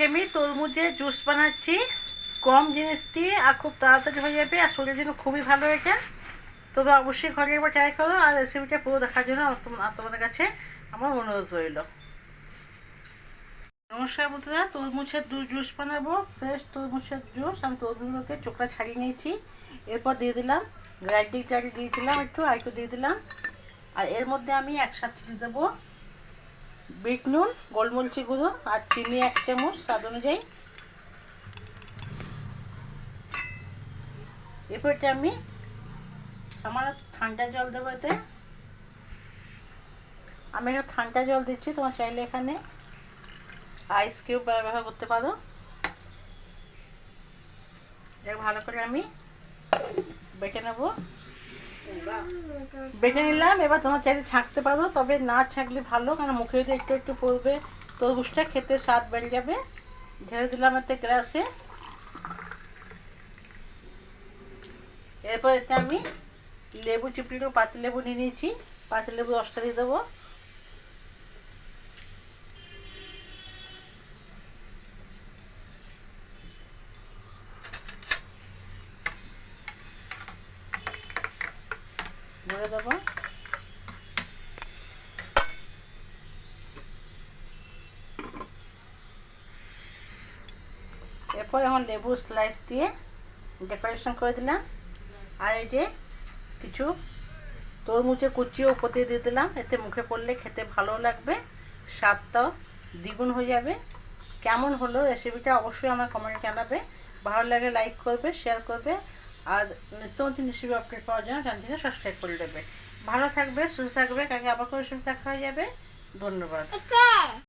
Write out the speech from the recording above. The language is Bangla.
আজকে আমি তরমুজের জুস বানাচ্ছি কম জিনিস দিয়ে, আর খুব তাড়াতাড়ি হয়ে যাবে, আর শরীরের জন্য খুবই ভালো এটা। তবে অবশ্যই ঘরে একবার ট্রাই করো, আর রেসিপিটা পুরো দেখার জন্য তোমাদের কাছে আমার অনুরোধ রইল। নমস্কার বন্ধুরা, তরমুজের দু, জুস বানাবো। ফ্রেশ তরমুজের জুস, আমি তরমুজগুলোকে চোখটা ছাড়িয়ে নিয়েছি। এরপর দিয়ে দিলাম গ্রাইন্ডিং জারি দিয়েছিলাম একটু, আর একটু দিয়ে দিলাম। আর এর মধ্যে আমি একসাথে দিয়ে দেবো বিট নুন গোলমরিচি গুঁড়ো আর চিনি এক চামচ স্বাদ অনুযায়ী। এরপর এটা আমি সামান্য ঠান্ডা জল দেবো এতে। আমি একটু ঠান্ডা জল দিচ্ছি, তোমার চাইলে এখানে আইস কিউব ব্যবহার করতে পারো। এটা ভালো করে আমি বেটে নেব। বেটে নিলাম, এবার তোমার চাইলে ছাঁকতে পারো, তবে না ছাঁকলে ভালো, কারণ মুখে যদি একটু একটু পড়বে। তরমুজটা খেতে স্বাদ বেড়ে যাবে। ঢেলে দিলাম এতে গ্লাসে। এরপর এতে আমি লেবু চিপড়ি পাতি লেবু নিয়ে নিয়েছি। পাতি লেবু রসটা দিয়ে দেবো। ভরে দেবো। এরপর এখন লেবু স্লাইস দিয়ে ডেকোরেশন করে দিলাম। আর এই যে কিছু তরমুজে কুচিও উপর দিয়ে দিয়ে দিলাম। এতে মুখে পড়লে খেতে ভালো লাগবে, স্বাদটাও দ্বিগুণ হয়ে যাবে। কেমন হলো রেসিপিটা অবশ্যই আমার কমেন্টে জানাবে। ভালো লাগে লাইক করবে শেয়ার করবে। আর নিত্য নতুন শিব আপডেট পাওয়ার জন্য চ্যানেলটিকে সাবস্ক্রাইব করে দেবে। ভালো থাকবে, সুস্থ থাকবে কাকে আবার কোনো সুস্থ দেখা হয়ে যাবে। ধন্যবাদ।